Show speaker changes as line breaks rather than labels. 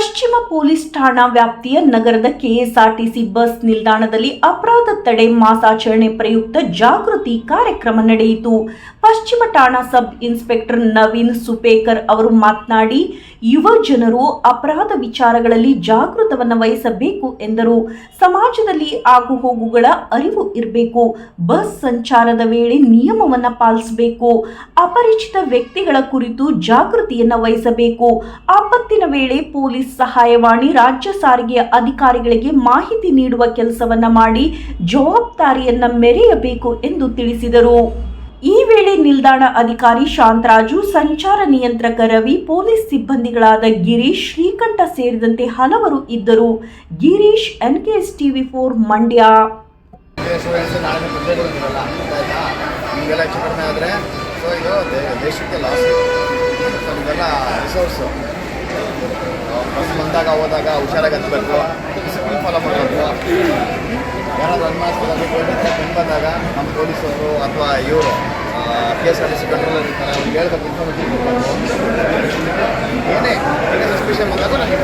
ಪಶ್ಚಿಮ ಪೊಲೀಸ್ ಠಾಣಾ ವ್ಯಾಪ್ತಿಯ ನಗರದ ಕೆಎಸ್ಆರ್ಟಿಸಿ ಬಸ್ ನಿಲ್ದಾಣದಲ್ಲಿ ಅಪರಾಧ ತಡೆ ಮಾಸಾಚರಣೆ ಪ್ರಯುಕ್ತ ಜಾಗೃತಿ ಕಾರ್ಯಕ್ರಮ ನಡೆಯಿತು. ಪಶ್ಚಿಮ ಠಾಣಾ ಸಬ್ ಇನ್ಸ್ಪೆಕ್ಟರ್ ನವೀನ್ ಸುಪೇಕರ್ ಅವರು ಮಾತನಾಡಿ, ಯುವ ಜನರು ಅಪರಾಧ ವಿಚಾರಗಳಲ್ಲಿ ಜಾಗೃತವನ್ನು ವಹಿಸಬೇಕು ಎಂದರು. ಸಮಾಜದಲ್ಲಿ ಆಗು ಹೋಗುಗಳ ಅರಿವು ಇರಬೇಕು. ಬಸ್ ಸಂಚಾರದ ವೇಳೆ ನಿಯಮವನ್ನ ಪಾಲಿಸಬೇಕು. ಅಪರಿಚಿತ ವ್ಯಕ್ತಿಗಳ ಕುರಿತು ಜಾಗೃತಿಯನ್ನ ವಹಿಸಬೇಕು. ಆಪತ್ತಿನ ವೇಳೆ ಪೊಲೀಸ್ ಸಹಾಯವಾಣಿ ರಾಜ್ಯ ಸಾರಿಗೆಯ ಅಧಿಕಾರಿಗಳಿಗೆ ಮಾಹಿತಿ ನೀಡುವ ಕೆಲಸವನ್ನ ಮಾಡಿ ಜವಾಬ್ದಾರಿಯನ್ನ ಮೆರೆಯಬೇಕು ಎಂದು ತಿಳಿಸಿದರು. ಈ ವೇಳೆ ನಿಲ್ದಾಣ ಅಧಿಕಾರಿ ಶಾಂತರಾಜು, ಸಂಚಾರ ನಿಯಂತ್ರಕ ರವಿ, ಪೊಲೀಸ್ ಸಿಬ್ಬಂದಿಗಳಾದ ಗಿರೀಶ್, ಶ್ರೀಕಂಠ ಸೇರಿದಂತೆ ಹಲವರು ಇದ್ದರು. Girish, NKS TV four Mandya.
Bus ಬಂದಾಗ, ಹೋದಾಗ ಹುಷಾರಾಗಿ ಹತ್ಬೇಕು ಡಿಸಿಪ್ಲಿನ್ ಫಾಲೋ ಮಾಡಬೇಕು ಯಾರಾದರೂ ಅನುಮಾನಿಸ್ಬೋದು ಬಂದು ಬಂದಾಗ ನಮ್ಮ ಪೊಲೀಸರು ಅಥವಾ ಇವರು K S R T C controller ಇರ್ತಾರೆ ಅವ್ರಿಗೆ ಹೇಳ್ಬೇಕು ಇನ್ಫಾರ್ಮೇಷನ್ ಏನೇ ಸಸ್ಪಿಷನ್ ಬಂದಾಗ ನನಗೆ